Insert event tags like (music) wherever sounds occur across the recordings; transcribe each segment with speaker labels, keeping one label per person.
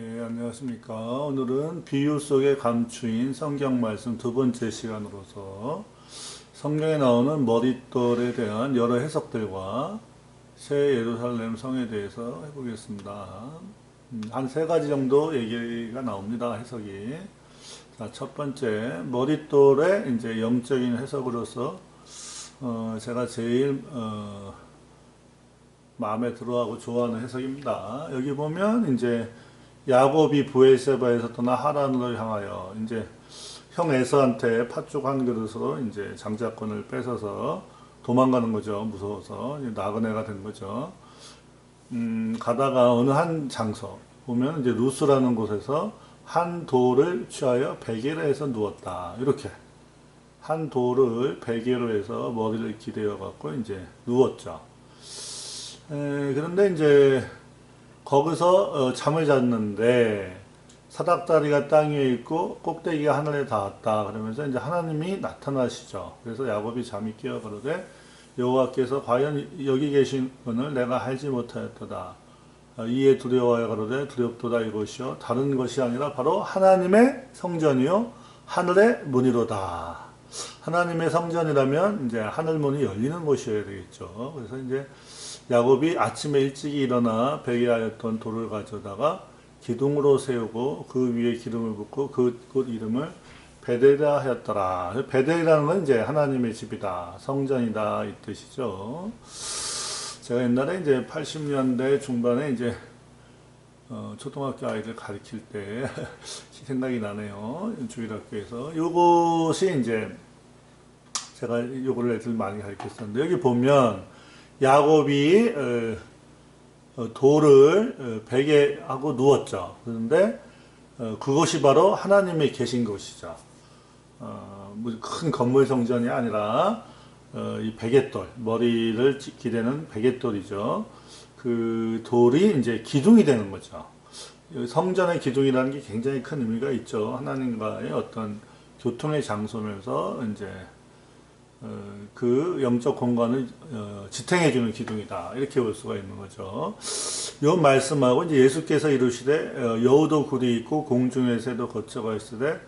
Speaker 1: 예, 안녕하십니까. 오늘은 비유 속에 감추인 성경 말씀 두 번째 시간으로서 성경에 나오는 머릿돌에 대한 여러 해석들과 새 예루살렘 성에 대해서 해보겠습니다. 음, 한세 가지 정도 얘기가 나옵니다. 해석이. 자, 첫 번째, 머릿돌의 이제 영적인 해석으로서 어, 제가 제일 어, 마음에 들어하고 좋아하는 해석입니다. 여기 보면 이제 야곱이 부에세바에서 떠나 하란으로 향하여 이제 형 에서한테 팥죽 한 그릇으로 이제 장자권을 뺏어서 도망가는 거죠. 무서워서 나그네가 된 거죠. 음, 가다가 어느 한 장소 보면 이제 루스라는 곳에서 한 돌을 취하여 베개로 해서 누웠다. 이렇게 한 돌을 베개로 해서 머리를 기대어 갖고 이제 누웠죠. 에, 그런데 이제 거기서 어, 잠을 잤는데 사닥다리가 땅 위에 있고 꼭대기가 하늘에 닿았다. 그러면서 이제 하나님이 나타나시죠. 그래서 야곱이 잠이 깨어 그러되 여호와께서 과연 여기 계신 분을 내가 알지 못하였도다. 어, 이에 두려워하여 그러되 두렵도다 이것이요 다른 것이 아니라 바로 하나님의 성전이요 하늘의 문이로다. 하나님의 성전이라면 이제 하늘 문이 열리는 곳이어야 되겠죠. 그래서 이제 야곱이 아침에 일찍 일어나 베개하였던 돌을 가져다가 기둥으로 세우고 그 위에 기름을 붓고 그곳 이름을 베델이라 하였더라. 베델이라는 건 이제 하나님의 집이다, 성전이다 이 뜻이죠. 제가 옛날에 이제 80년대 중반에 이제 어, 초등학교 아이들 가르칠 때 (laughs) 생각이 나네요. 주일학교에서 요것이 이제 제가 요거를 애들 많이 가르쳤었는데 여기 보면 야곱이 어, 어, 돌을 어, 베개하고 누웠죠. 그런데 어, 그것이 바로 하나님의 계신 곳이죠. 어, 뭐큰 건물 성전이 아니라 어, 이 베갯돌 머리를 지- 기대는 베갯돌이죠. 그 돌이 이제 기둥이 되는 거죠. 이 성전의 기둥이라는 게 굉장히 큰 의미가 있죠. 하나님과의 어떤 교통의 장소면서 이제 어, 그 영적 공간을 어, 지탱해 주는 기둥이다 이렇게 볼 수가 있는 거죠. 요 말씀하고 이제 예수께서 이르시되 어, 여우도 굴이 있고 공중의 새도 거처가 있으되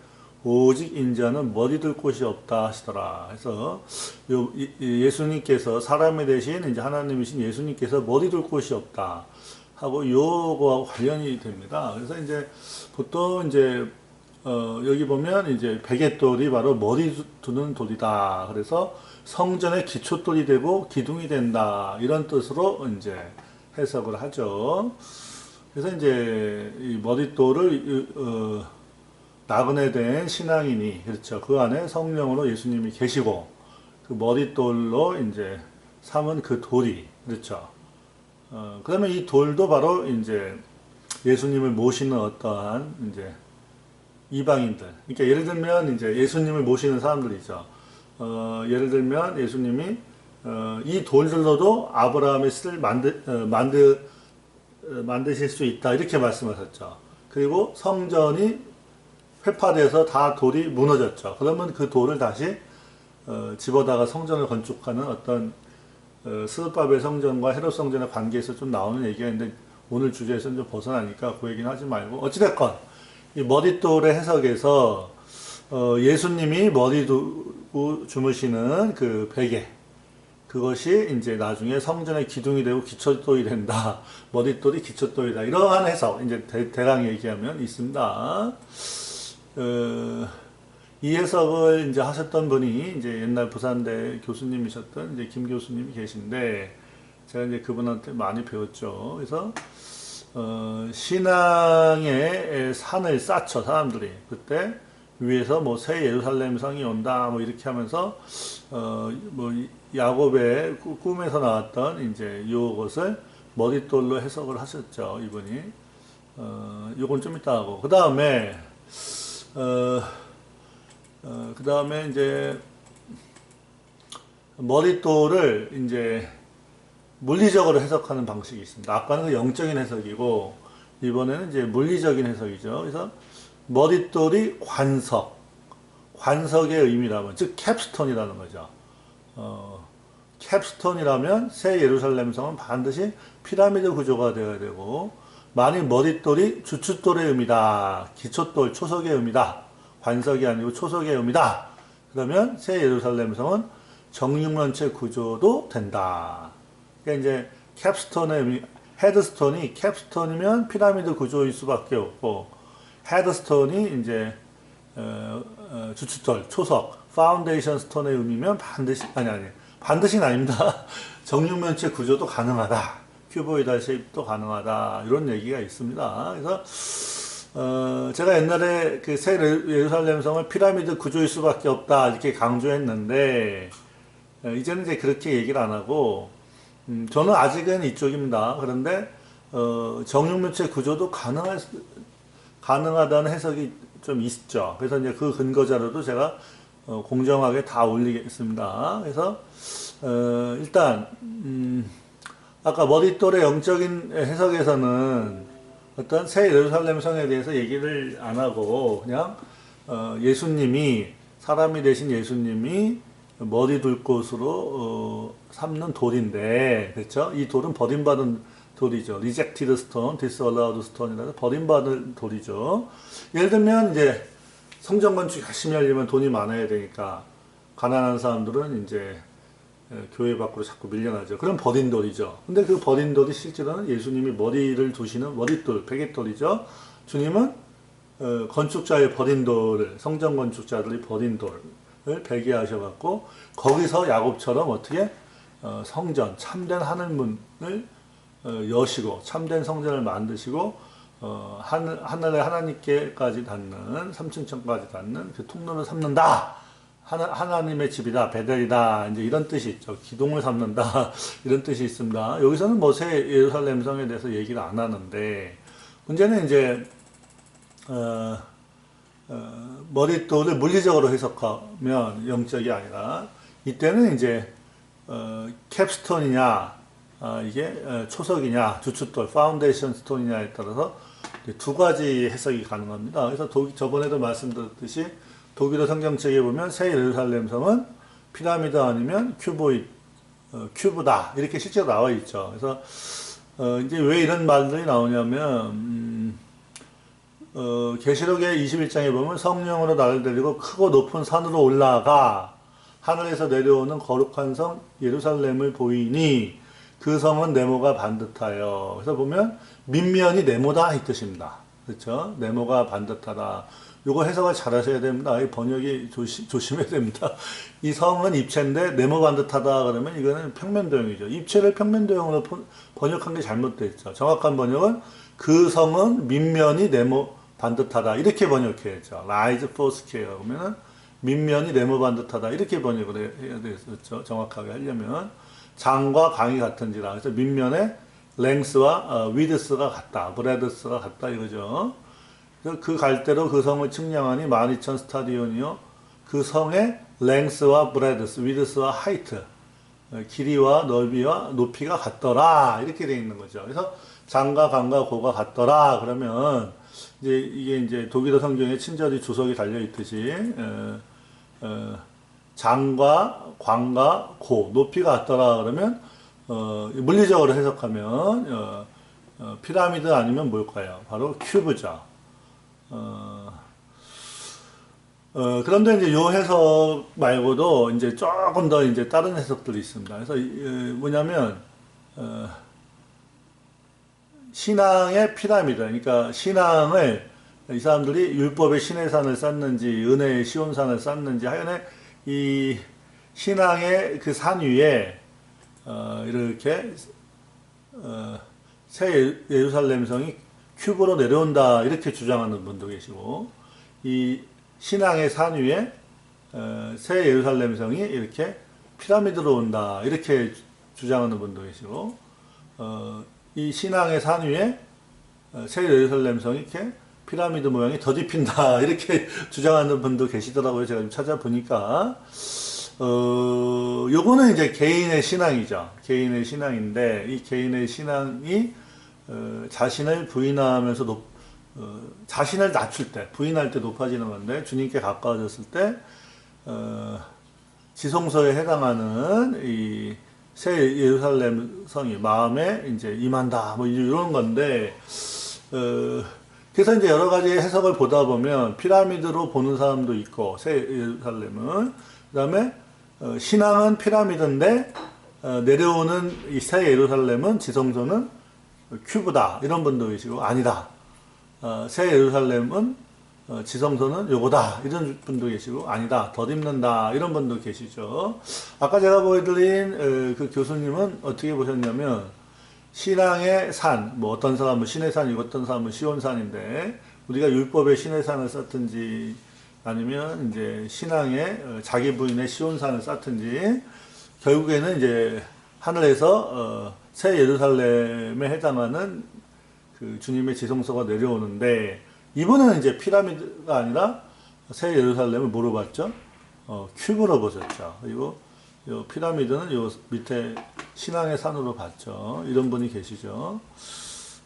Speaker 1: 오직 인자는 머리 둘 곳이 없다 하시더라. 그래서 예수님께서 사람이 되신 이제 하나님이신 예수님께서 머리 둘 곳이 없다 하고 요거하고 관련이 됩니다. 그래서 이제 보통 이제 어, 여기 보면 이제 베갯돌이 바로 머리 두는 돌이다. 그래서 성전의 기초돌이 되고 기둥이 된다. 이런 뜻으로 이제 해석을 하죠. 그래서 이제 이 머릿돌을 이- 어, 나그네 된 신앙인이 그렇죠. 그 안에 성령으로 예수님이 계시고 그 머릿돌로 이제 삼은 그 돌이 그렇죠. 어, 그러면 이 돌도 바로 이제 예수님을 모시는 어떠한 이제 이방인들. 그러니까 예를 들면 이제 예수님을 모시는 사람들이죠. 어, 예를 들면 예수님이 어, 이 돌들로도 아브라함의 씨를 만드, 어, 만드, 어, 만드실 수 있다 이렇게 말씀하셨죠. 그리고 성전이 회파돼서 다 돌이 무너졌죠. 그러면 그 돌을 다시 어, 집어다가 성전을 건축하는 어떤 어, 스룹바벨 성전과 헤롯 성전의 관계에서 좀 나오는 얘기가 있는데 오늘 주제에서는 좀 벗어나니까 그 얘기는 하지 말고 어찌됐건 이 머릿돌의 해석에서 어, 예수님이 머리 두고 주무시는 그 베개 그것이 이제 나중에 성전의 기둥이 되고 기초돌이 된다. (laughs) 머릿돌이 기초돌이다. 이러한 해석 이제 대, 강 얘기하면 있습니다. 어, 이 해석을 이제 하셨던 분이 이제 옛날 부산대 교수님이셨던 이제 김 교수님이 계신데 제가 이제 그분한테 많이 배웠죠. 그래서 어, 신앙의 산을 쌓죠 사람들이. 그때 위에서 뭐 새 예루살렘 성이 온다 뭐 이렇게 하면서 어 뭐 야곱의 꾸- 꿈에서 나왔던 이제 요것을 머릿돌로 해석을 하셨죠 이분이. 어 요건 좀 이따 하고. 그 다음에 어, 어, 그 다음에 이제 머릿돌을 이제 물리적으로 해석하는 방식이 있습니다. 아까는 그 영적인 해석이고 이번에는 이제 물리적인 해석이죠. 그래서 머릿돌이 관석, 관석의 의미라면 즉 캡스톤이라는 거죠. 어, 캡스톤이라면 새 예루살렘 성은 반드시 피라미드 구조가 되어야 되고 만일 머릿돌이 주춧돌의 의미다. 기초돌, 초석의 의미다. 관석이 아니고 초석의 의미다. 그러면 새 예루살렘 성은 정육면체 구조도 된다. 그러니까 이제 캡스톤의 헤드스톤이 캡스톤이면 피라미드 구조일 수밖에 없고 헤드스톤이 이제 어, 어, 주춧돌, 초석, 파운데이션 스톤의 의미면 반드시 아니 아니 반드시는 아닙니다. (laughs) 정육면체 구조도 가능하다. 큐보이달 쉐입도 가능하다. 이런 얘기가 있습니다. 그래서 어, 제가 옛날에 그 새 예루살렘 성을 피라미드 구조일 수밖에 없다 이렇게 강조했는데 어, 이제는 이제 그렇게 얘기를 안 하고 음, 저는 아직은 이쪽입니다. 그런데 어, 정육면체 구조도 가능할 수- 가능하다는 해석이 좀 있죠. 그래서 이제 그 근거 자료도 제가 어, 공정하게 다 올리겠습니다. 그래서 어, 일단 음, 아까 머릿돌의 영적인 해석에서는 어떤 새 예루살렘 성에 대해서 얘기를 안 하고 그냥 어, 예수님이 사람이 되신 예수님이 머리 둘 곳으로 어, 삼는 돌인데 그렇죠? 이 돌은 버림받은 돌이죠. 리젝티드 스톤, 디스얼라우드 스톤이라서 버림받은 돌이죠. 예를 들면 이제 성전 건축 열심히 하려면 돈이 많아야 되니까 가난한 사람들은 이제 예, 교회 밖으로 자꾸 밀려나죠. 그럼 버린 돌이죠. 근데 그 버린 돌이 실제로는 예수님이 머리를 두시는 머릿돌, 베개돌이죠. 주님은 어, 건축자의 버린 돌을, 성전 건축자들이 버린 돌 을 베개하셔갖고 거기서 야곱처럼 어떻게 어, 성전, 참된 하늘문을 어, 여시고 참된 성전을 만드시고 어, 하늘, 하늘에 하나님께까지 닿는 삼층천까지 닿는 그 통로를 삼는다. 하나, 하나 님의 집이다, 베델이다, 이제 이런 뜻이 있죠. 기둥을 삼는다, (laughs) 이런 뜻이 있습니다. 여기서는 뭐새 예루살렘 성에 대해서 얘기를 안 하는데, 문제는 이제, 어, 어, 머릿돌을 물리적으로 해석하면 영적이 아니라, 이때는 이제, 어, 캡스톤이냐, 아, 이게 어, 초석이냐, 주춧돌, 파운데이션 스톤이냐에 따라서 두 가지 해석이 가능합니다. 그래서 독, 저번에도 말씀드렸듯이 독일어 성경책에 보면 새 예루살렘 성은 피라미드 아니면 큐보이, 어, 큐브다 이렇게 실제로 나와 있죠. 그래서 어, 이제 왜 이런 말들이 나오냐면 음, 어, 계시록의 21장에 보면 성령으로 나를 데리고 크고 높은 산으로 올라가 하늘에서 내려오는 거룩한 성 예루살렘을 보이니 그 성은 네모가 반듯하여. 그래서 보면 민면이 네모다 이 뜻입니다. 그렇죠? 네모가 반듯하다. 요거 해석을 잘 하셔야 됩니다. 이 번역이 조심, 조심해야 됩니다. (laughs) 이 성은 입체인데 네모 반듯하다 그러면 이거는 평면도형이죠. 입체를 평면도형으로 번- 번역한 게 잘못됐죠. 정확한 번역은 그 성은 민면이 네모 반듯하다. 이렇게 번역해야죠. rise for square. 그러면은 민면이 네모 반듯하다. 이렇게 번역을 해- 해야 됐었죠. 정확하게 하려면. 장과 강이 같은지라. 그래서 민면의 랭스와 어, 위드스가 같다. 브레드스가 같다 이거죠. 그 갈대로 그 성을 측량하니 12,000 스타디온이요. 그 성의 랭스와 브레드스, 위드스와 하이트, 어, 길이와 넓이와 높이가 같더라. 이렇게 되어 있는 거죠. 그래서 장과 강과 고가 같더라. 그러면 이제 이게 이제 독일어 성경에 친절히 주석이 달려 있듯이 어, 어, 장과 광과 고 높이가 같더라 그러면 어, 물리적으로 해석하면 어, 어, 피라미드 아니면 뭘까요? 바로 큐브죠. 어, 어, 그런데 이제 요 해석 말고도 이제 조금 더 이제 다른 해석들이 있습니다. 그래서 이- 이 뭐냐면 어, 신앙의 피라미드, 그러니까 신앙을 이 사람들이 율법의 신의 산을 쌓는지 은혜의 시온 산을 쌓는지 하여간에 이 신앙의 그 산 위에 어, 이렇게 어, 새 예- 예루살렘 성이 큐브로 내려온다 이렇게 주장하는 분도 계시고 이 신앙의 산 위에 어, 새 예루살렘 성이 이렇게 피라미드로 온다 이렇게 주- 주장하는 분도 계시고 어, 이 신앙의 산 위에 어, 새 예루살렘 성이 이렇게 피라미드 모양이 더딥힌다 (laughs) 이렇게 주장하는 분도 계시더라고요. 제가 좀 찾아보니까 어 요거는 이제 개인의 신앙이죠. 개인의 신앙인데 이 개인의 신앙이 어, 자신을 부인하면서 높 어, 자신을 낮출 때 부인할 때 높아지는 건데 주님께 가까워졌을 때 어, 지성소에 해당하는 이 새 예루살렘 성이 마음에 이제 임한다 뭐 이런 건데 어, 그래서 이제 여러 가지 해석을 보다 보면 피라미드로 보는 사람도 있고 새 예루살렘은. 그 다음에 어, 신앙은 피라미드인데 어, 내려오는 이 새 예루살렘은 지성소는 큐브다 이런 분도 계시고 아니다. 어, 새 예루살렘은 어, 지성소는 요거다. 이런 분도 계시고 아니다. 덧입는다. 이런 분도 계시죠. 아까 제가 보여드린 어, 그 교수님은 어떻게 보셨냐면 신앙의 산, 뭐 어떤 사람은 신의 산이고 어떤 사람은 시온산인데 우리가 율법의 신의 산을 썼든지 아니면 이제 신앙의 어, 자기 부인의 시온산을 썼든지 결국에는 이제 하늘에서 어, 새 예루살렘에 해당하는 그 주님의 지성소가 내려오는데 이번에는 이제 피라미드가 아니라 새 예루살렘을 뭐로 봤죠? 어, 큐브로 보셨죠. 그리고 요 피라미드는 요 밑에 신앙의 산으로 봤죠. 이런 분이 계시죠.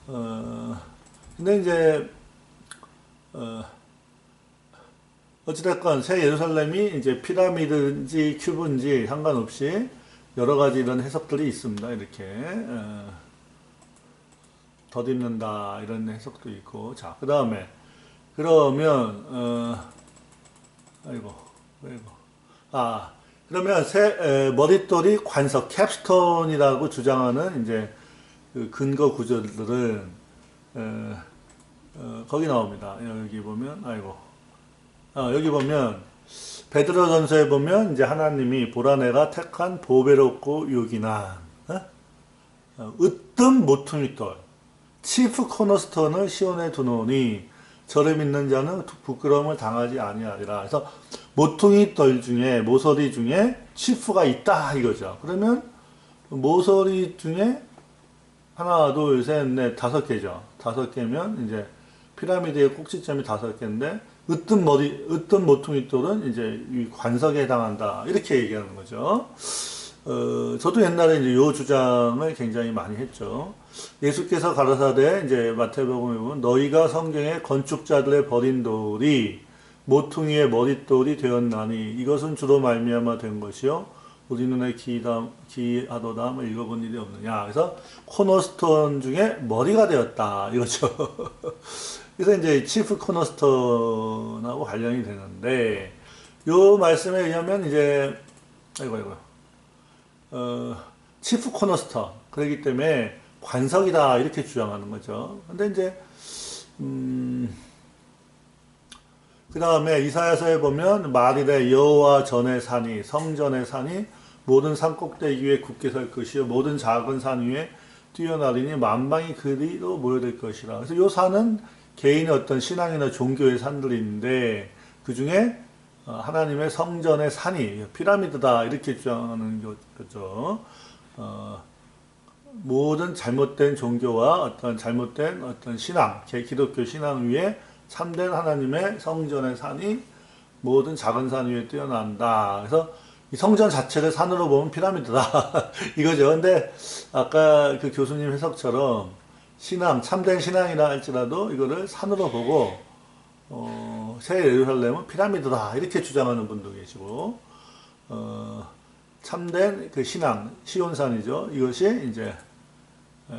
Speaker 1: 어, 근데 이제 어, 어찌됐건 새 예루살렘이 이제 피라미드인지 큐브인지 상관없이 여러 가지 이런 해석들이 있습니다. 이렇게 어, 덧입는다 이런 해석도 있고 자 그 다음에 그러면 어, 아이고 아이고 아 그러면 새 에, 머릿돌이 관석 캡스톤이라고 주장하는 이제 그 근거 구절들은 에, 어, 거기 나옵니다. 여기 보면 아이고 아, 여기 보면 베드로 전서에 보면 이제 하나님이 보라내가 택한 보배롭고 요긴한 어? 어, 으뜸 모퉁이돌 치프 코너스톤을 시온에 두노니 저를 믿는 자는 부끄러움을 당하지 아니하리라. 그래서 모퉁이돌 중에 모서리 중에 치프가 있다 이거죠. 그러면 모서리 중에 하나, 둘, 셋, 넷, 다섯 개죠. 다섯 개면 이제 피라미드의 꼭지점이 다섯 개인데 으뜸 머리, 으뜸 모퉁이돌은 이제 이 관석에 해당한다 이렇게 얘기하는 거죠. 어, 저도 옛날에 이제 요 주장을 굉장히 많이 했죠. 예수께서 가라사대 이제 마태복음에 보면 너희가 성경의 건축자들의 버린 돌이 모퉁이의 머릿돌이 되었나니 이것은 주로 말미암아 된 것이요. 우리 눈에 기이다, 기이하도다 뭐 읽어본 일이 없느냐. 그래서 코너스톤 중에 머리가 되었다. 이거죠. (laughs) 그래서 이제 치프 코너스톤하고 관련이 되는데 요 말씀에 의하면 이제 아이고 아이고 어, 치프 코너스톤 그렇기 때문에 관석이다 이렇게 주장하는 거죠. 근데 이제 음, 그 다음에 이사야서에 보면 말일에 여호와 전의 산이 성전의 산이 모든 산 꼭대기 위에 굳게 설 것이요 모든 작은 산 위에 뛰어나리니 만방이 그리로 모여들 것이라. 그래서 요 산은 개인의 어떤 신앙이나 종교의 산들이 있는데 그 중에 어, 하나님의 성전의 산이 피라미드다 이렇게 주장하는 거죠. 어, 모든 잘못된 종교와 어떤 잘못된 어떤 신앙, 기독교 신앙 위에 참된 하나님의 성전의 산이 모든 작은 산 위에 뛰어난다. 그래서 이 성전 자체를 산으로 보면 피라미드다. (laughs) 이거죠. 근데 아까 그 교수님 해석처럼 신앙, 참된 신앙이라 할지라도 이거를 산으로 보고 어, 새 예루살렘은 피라미드다 이렇게 주장하는 분도 계시고 어, 참된 그 신앙 시온산이죠. 이것이 이제 에,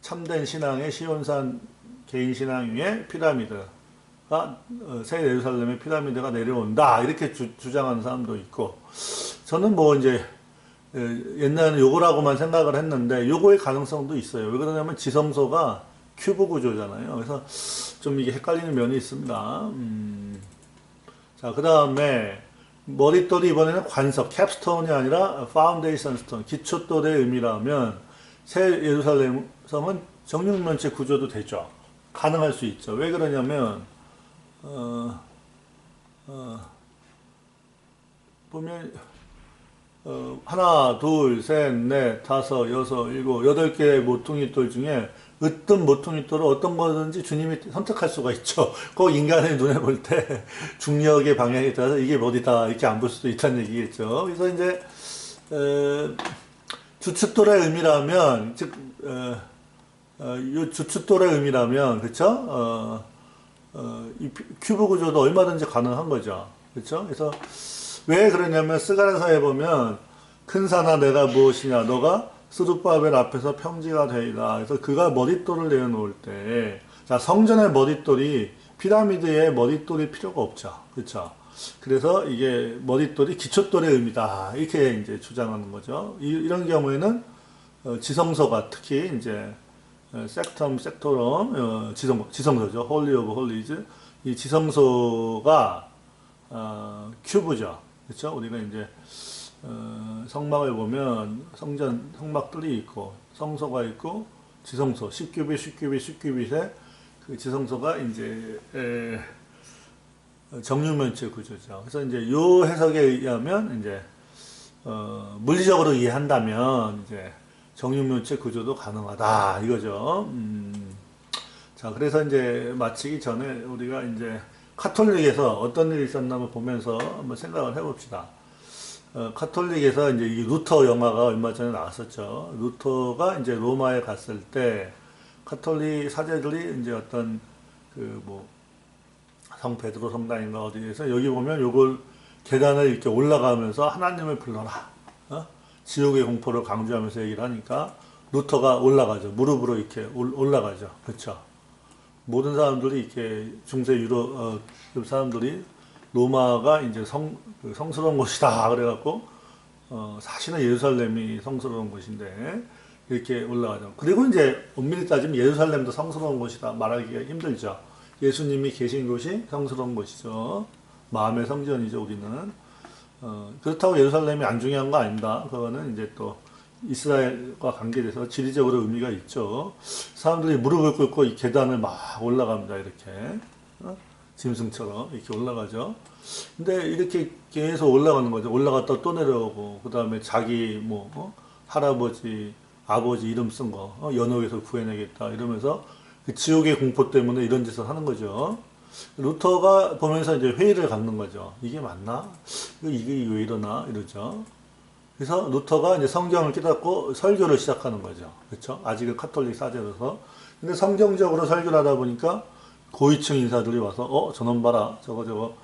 Speaker 1: 참된 신앙의 시온산 개인 신앙 위에 피라미드가 어, 새 예루살렘의 피라미드가 내려온다 이렇게 주, 주장하는 사람도 있고 저는 뭐 이제 에, 옛날에는 요거라고만 생각을 했는데 요거의 가능성도 있어요. 왜 그러냐면 지성소가 큐브 구조잖아요. 그래서 좀 이게 헷갈리는 면이 있습니다. 음. 자, 그 다음에 머릿돌이 이번에는 관석, 캡스톤이 아니라 파운데이션 스톤, 기초돌의 의미라면 새 예루살렘 성은 정육면체 구조도 되죠. 가능할 수 있죠. 왜 그러냐면 어, 어, 보면 어, 하나, 둘, 셋, 넷, 다섯, 여섯, 일곱, 여덟 개의 모퉁이 돌 중에 어떤 모퉁이돌을 어떤 거든지 주님이 선택할 수가 있죠. (laughs) 그 인간의 눈에 볼 때 중력의 방향에 따라서 이게 어디다 이렇게 안 볼 수도 있다는 얘기겠죠. 그래서 이제 에, 주춧돌의 의미라면 즉 어, 어, 이 주춧돌의 의미라면 그렇죠. 어, 어, 이 큐브 구조도 얼마든지 가능한 거죠. 그렇죠. 그래서 왜 그러냐면 스가랴서에 보면 큰 산아 내가 무엇이냐 너가 스루바벨 앞에서 평지가 되이다. 그래서 그가 머릿돌을 내어놓을 때, 자 성전의 머릿돌이 피라미드에 머릿돌이 필요가 없죠. 그렇죠. 그래서 이게 머릿돌이 기초돌의 의미다. 이렇게 이제 주장하는 거죠. 이, 런 경우에는 어, 지성소가 특히 이제 어, 섹텀, 섹토럼, 어, 지성, 지성소죠. 홀리 오브 홀리즈. 이 지성소가 어, 큐브죠. 그렇죠? 우리가 이제 어, 성막을 보면 성전 성막들이 있고 성소가 있고 지성소 10큐빗, 10큐빗, 10큐빗의 그 지성소가 이제 에, 정육면체 구조죠. 그래서 이제 요 해석에 의하면 이제 어, 물리적으로 이해한다면 이제 정육면체 구조도 가능하다 이거죠. 음, 자 그래서 이제 마치기 전에 우리가 이제 카톨릭에서 어떤 일이 있었나 보면서 한번 생각을 해봅시다. 어, 카톨릭에서 이제 이 루터 영화가 얼마 전에 나왔었죠. 루터가 이제 로마에 갔을 때 카톨릭 사제들이 이제 어떤 그 뭐 성 베드로 성당인가 어디에서 여기 보면 요걸 계단을 이렇게 올라가면서 하나님을 불러라. 어? 지옥의 공포를 강조하면서 얘기를 하니까 루터가 올라가죠. 무릎으로 이렇게 올- 올라가죠. 그렇죠. 모든 사람들이 이렇게 중세 유럽 어, 그 사람들이 로마가 이제 성그 성스러운 곳이다 그래갖고 어, 사실은 예루살렘이 성스러운 곳인데 이렇게 올라가죠. 그리고 이제 엄밀히 따지면 예루살렘도 성스러운 곳이다 말하기가 힘들죠. 예수님이 계신 곳이 성스러운 곳이죠. 마음의 성전이죠. 우리는 어, 그렇다고 예루살렘이 안 중요한 거 아닙니다. 그거는 이제 또 이스라엘과 관계돼서 지리적으로 의미가 있죠. 사람들이 무릎을 꿇고 이 계단을 막 올라갑니다. 이렇게 어? 짐승처럼 이렇게 올라가죠. 근데 이렇게 계속 올라가는 거죠. 올라갔다 또 내려오고 그 다음에 자기 뭐 어? 할아버지 아버지 이름 쓴 거 어? 연옥에서 구해내겠다 이러면서 그 지옥의 공포 때문에 이런 짓을 하는 거죠. 루터가 보면서 이제 회의를 갖는 거죠. 이게 맞나? 이게 왜 이러나? 이러죠. 그래서 루터가 이제 성경을 깨닫고 설교를 시작하는 거죠. 그렇죠? 아직은 카톨릭 사제로서. 근데 성경적으로 설교를 하다 보니까 고위층 인사들이 와서 어 저놈 봐라 저거 저거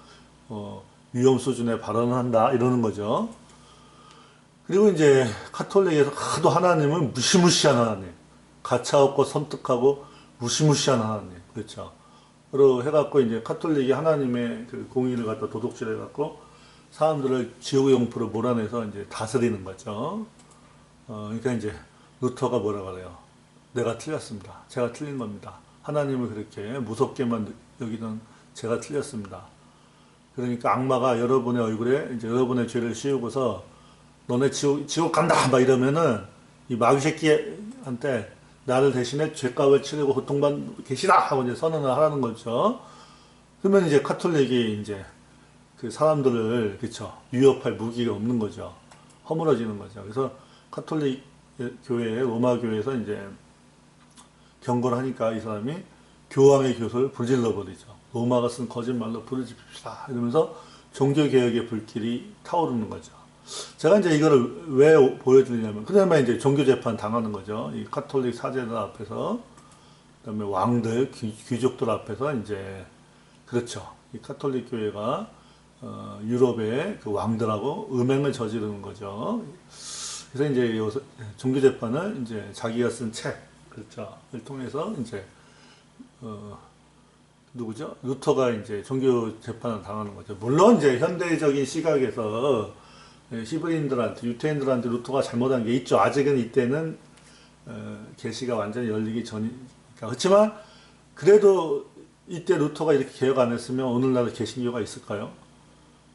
Speaker 1: 어, 위험 수준의 발언을 한다 이러는 거죠. 그리고 이제 카톨릭에서 하도 하나님을 무시무시한 하나님, 가차없고 섬뜩하고 무시무시한 하나님, 그렇죠. 그리고 해갖고 이제 카톨릭이 하나님의 그 공의를 갖다 도둑질해갖고 사람들을 지옥의 용포로 몰아내서 이제 다스리는 거죠. 어, 그러니까 이제 루터가 뭐라 그래요? 내가 틀렸습니다. 제가 틀린 겁니다. 하나님을 그렇게 무섭게만 여기는 제가 틀렸습니다. 그러니까 악마가 여러분의 얼굴에 이제 여러분의 죄를 씌우고서 너네 지옥, 지옥 간다! 막 이러면은 이 마귀 새끼한테 나를 대신에 죄값을 치르고 고통받고 계시다! 하고 이제 선언을 하라는 거죠. 그러면 이제 카톨릭이 이제 그 사람들을, 그쵸, 위협할 무기가 없는 거죠. 허물어지는 거죠. 그래서 카톨릭 교회, 로마 교회에서 이제 경고를 하니까 이 사람이 교황의 교소를 불질러 버리죠. 로마가 쓴 거짓말로 지핍시다. 이러면서 종교 개혁의 불길이 타오르는 거죠. 제가 이제 이거를 왜 보여드리냐면, 그다음에 이제 종교 재판 당하는 거죠. 이 카톨릭 사제들 앞에서, 그 다음에 왕들, 귀, 귀족들 앞에서 이제, 그렇죠. 이 카톨릭 교회가, 어, 유럽의 그 왕들하고 음행을 저지르는 거죠. 그래서 이제 요 종교 재판을 이제 자기가 쓴 책, 그렇죠. 을 통해서 이제, 어, 누구죠? 루터가 이제 종교 재판을 당하는 거죠. 물론 이제 현대적인 시각에서 예, 히브리인들한테 유태인들한테 루터가 잘못한 게 있죠. 아직은 이때는 어, 계시가 완전히 열리기 전이니까 그렇지만 그래도 이때 루터가 이렇게 개혁 안 했으면 오늘날 개신교가 있을까요?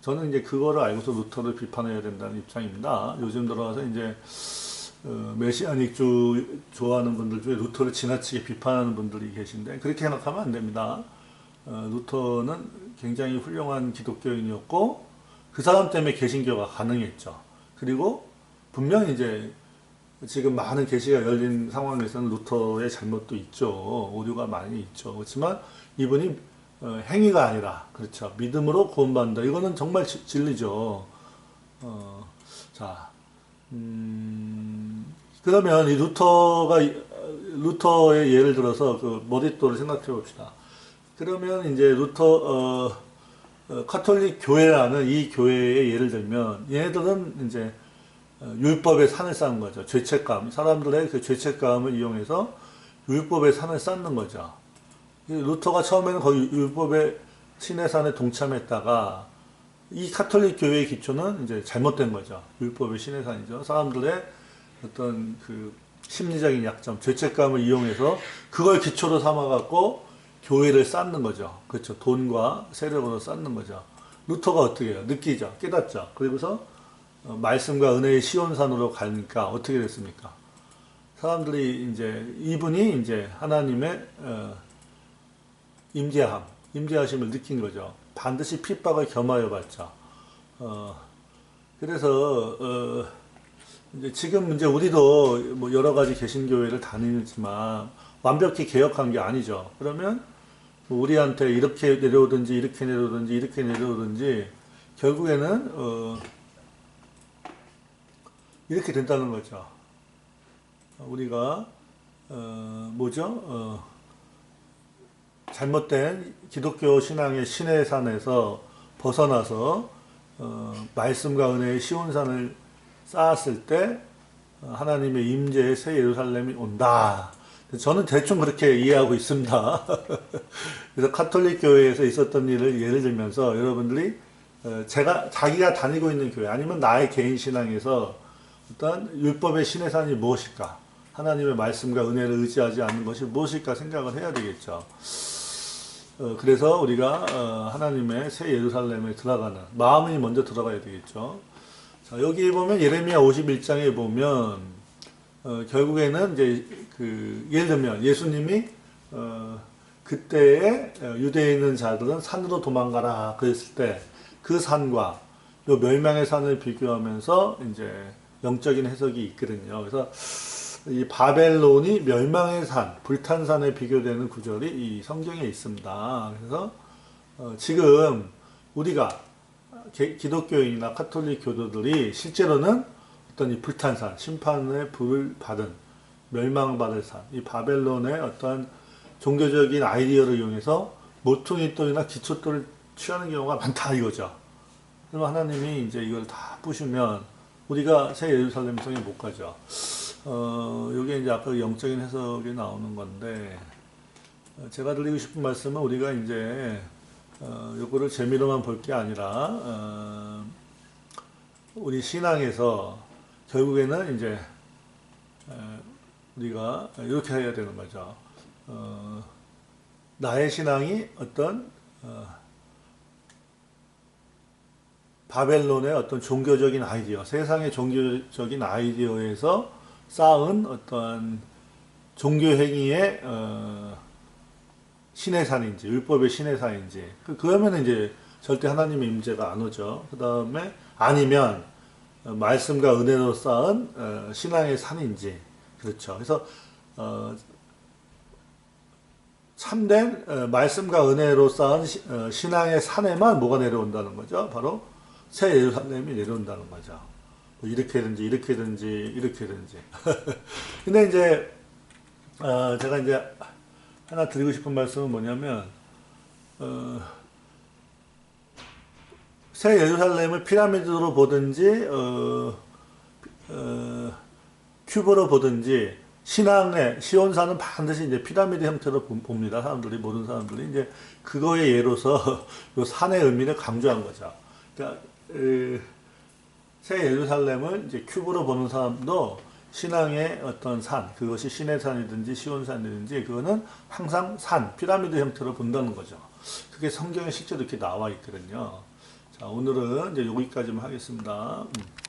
Speaker 1: 저는 이제 그거를 알고서 루터를 비판해야 된다는 입장입니다. 요즘 들어와서 이제 어, 메시아닉주 좋아하는 분들 중에 루터를 지나치게 비판하는 분들이 계신데 그렇게 생각하면 안 됩니다. 어, 루터는 굉장히 훌륭한 기독교인이었고 그 사람 때문에 개신교가 가능했죠. 그리고 분명히 이제 지금 많은 계시가 열린 상황에서는 루터의 잘못도 있죠. 오류가 많이 있죠. 그렇지만 이분이 어, 행위가 아니라 그렇죠. 믿음으로 구원받는다. 이거는 정말 지- 진리죠. 어, 자, 음, 그러면 이 루터가 이- 루터의 예를 들어서 그 머릿돌을 생각해 봅시다. 그러면 이제 루터 어, 어, 카톨릭 교회라는 이 교회의 예를 들면 얘네들은 이제 어, 율법의 산을 쌓는 거죠. 죄책감. 사람들의 그 죄책감을 이용해서 율법의 산을 쌓는 거죠. 이 루터가 처음에는 거의 율법의 신의 산에 동참했다가 이 카톨릭 교회의 기초는 이제 잘못된 거죠. 율법의 신의 산이죠. 사람들의 어떤 그 심리적인 약점, 죄책감을 이용해서 그걸 기초로 삼아갖고 교회를 쌓는 거죠. 그렇죠. 돈과 세력으로 쌓는 거죠. 루터가 어떻게 해요? 느끼죠. 깨닫죠. 그리고서 어, 말씀과 은혜의 시온산으로 가니까 어떻게 됐습니까? 사람들이 이제 이분이 이제 하나님의 어, 임재함, 임재하심을 느낀 거죠. 반드시 핍박을 겸하여 받자. 어, 그래서 어, 이제 지금 이제 우리도 뭐 여러 가지 개신교회를 다니지만 완벽히 개혁한 게 아니죠. 그러면 뭐 우리한테 이렇게 내려오든지 이렇게 내려오든지 이렇게 내려오든지 결국에는 어, 이렇게 된다는 거죠. 우리가 어, 뭐죠? 어, 잘못된 기독교 신앙의 신의 산에서 벗어나서 어, 말씀과 은혜의 시온산을 쌓았을 때 어, 하나님의 임재의 새 예루살렘이 온다. 저는 대충 그렇게 이해하고 있습니다. (laughs) 그래서 카톨릭 교회에서 있었던 일을 예를 들면서 여러분들이 어, 제가 자기가 다니고 있는 교회 아니면 나의 개인 신앙에서 어떤 율법의 신의 산이 무엇일까? 하나님의 말씀과 은혜를 의지하지 않는 것이 무엇일까 생각을 해야 되겠죠. 어, 그래서 우리가 어, 하나님의 새 예루살렘에 들어가는 마음이 먼저 들어가야 되겠죠. 자, 여기 보면 예레미야 51장에 보면 어, 결국에는 이제 그 예를 들면 예수님이 어, 그때에 어, 유대에 있는 자들은 산으로 도망가라 그랬을 때 그 산과 요 멸망의 산을 비교하면서 이제 영적인 해석이 있거든요. 그래서 이 바벨론이 멸망의 산, 불탄 산에 비교되는 구절이 이 성경에 있습니다. 그래서 어, 지금 우리가 개- 기독교인이나 카톨릭 교도들이 실제로는 어떤 이 불탄 산, 심판의 불을 받은 멸망받을 산, 이 바벨론의 어떤 종교적인 아이디어를 이용해서 모퉁이 돌이나 기초돌을 취하는 경우가 많다 이거죠. 그럼 하나님이 이제 이걸 다 부시면 우리가 새 예루살렘 성에 못 가죠. 어, 요게 이제 아까 영적인 해석이 나오는 건데, 어, 제가 드리고 싶은 말씀은 우리가 이제, 어, 요거를 재미로만 볼 게 아니라, 어, 우리 신앙에서 결국에는 이제, 에, 우리가 이렇게 해야 되는 거죠. 어, 나의 신앙이 어떤, 어, 바벨론의 어떤 종교적인 아이디어, 세상의 종교적인 아이디어에서 쌓은 어떤 종교 행위의 어, 신의 산인지 율법의 신의 산인지 그 그러면 이제 절대 하나님의 임재가 안 오죠. 그 다음에 아니면 어, 말씀과 은혜로 쌓은 어, 신앙의 산인지 그렇죠. 그래서 어, 참된 어, 말씀과 은혜로 쌓은 시- 어, 신앙의 산에만 뭐가 내려온다는 거죠. 바로 새 예루살렘이 내려온다는 거죠. 뭐 이렇게든지 이렇게든지 이렇게든지. (laughs) 근데 이제 어, 제가 이제 하나 드리고 싶은 말씀은 뭐냐면 어, 새 예루살렘을 피라미드로 보든지 어, 어, 큐브로 보든지 신앙의 시온산은 반드시 이제 피라미드 형태로 보- 봅니다. 사람들이 모든 사람들이 이제 그거의 예로서 (laughs) 요 산의 의미를 강조한 거죠. 그러니까 에, 새 예루살렘을 이제 큐브로 보는 사람도 신앙의 어떤 산, 그것이 신의 산이든지 시온산이든지 그거는 항상 산, 피라미드 형태로 본다는 거죠. 그게 성경에 실제로 이렇게 나와 있거든요. 자, 오늘은 이제 여기까지만 하겠습니다. 음.